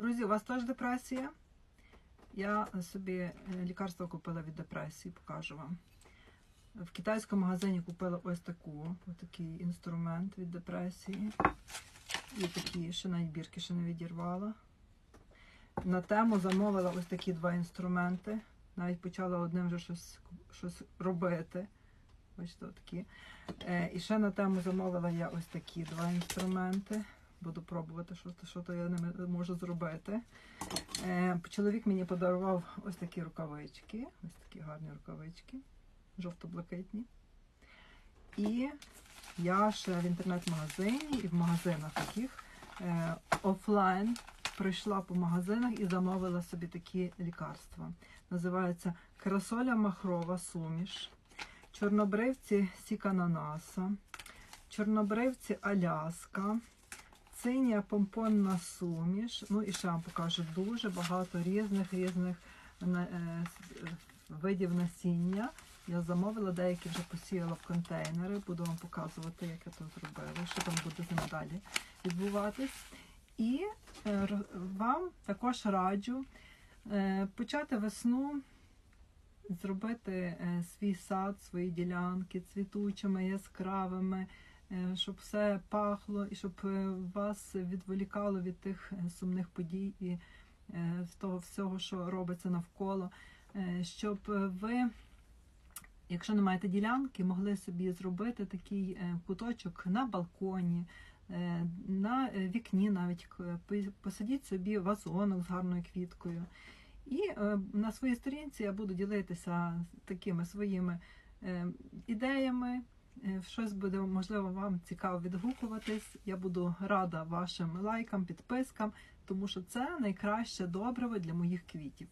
Друзі, у вас теж депресія? Я собі е, лікарство купила від депресії, покажу вам. В китайському магазині купила ось таку, такий інструмент від депресії. І такі ще навіть бірки ще не відірвала. На тему замовила ось такі два інструменти. Навіть почала одним вже щось, щось робити. Бачите, такі. Е, і ще на тему замовила я ось такі два інструменти. Буду пробувати, що, то- що то я ними можу зробити. Е, чоловік мені подарував ось такі рукавички. Ось такі гарні рукавички, жовто-блакитні. І я ще в інтернет-магазині і в магазинах таких е, офлайн прийшла по магазинах і замовила собі такі лікарства. Називається красоля махрова суміш, чорнобривці сікананаса, чорнобривці Аляска, синя помпонна суміш. Ну і ще вам покажу дуже багато різних різних е, е, видів насіння. Я замовила, деякі вже посіяла в контейнери. Буду вам показувати, як я то зробила, що там буде з ним далі відбуватись. І е, вам також раджу почати весну, зробити свій сад, свої ділянки цвітучими, яскравими, щоб все пахло і щоб е, вас відволікало від тих е, сумних подій і е, того всього, що робиться навколо, Е, щоб е, ви. Якщо не маєте ділянки, могли собі зробити такий е, куточок на балконі, е, на е, вікні навіть посадіть собі вазонок з гарною квіткою. І е, на своїй сторінці я буду ділитися такими своїми е, ідеями. Е, Щось буде можливо вам цікаво відгукуватись. Я буду рада вашим лайкам, підпискам, тому що це найкраще добриво для моїх квітів.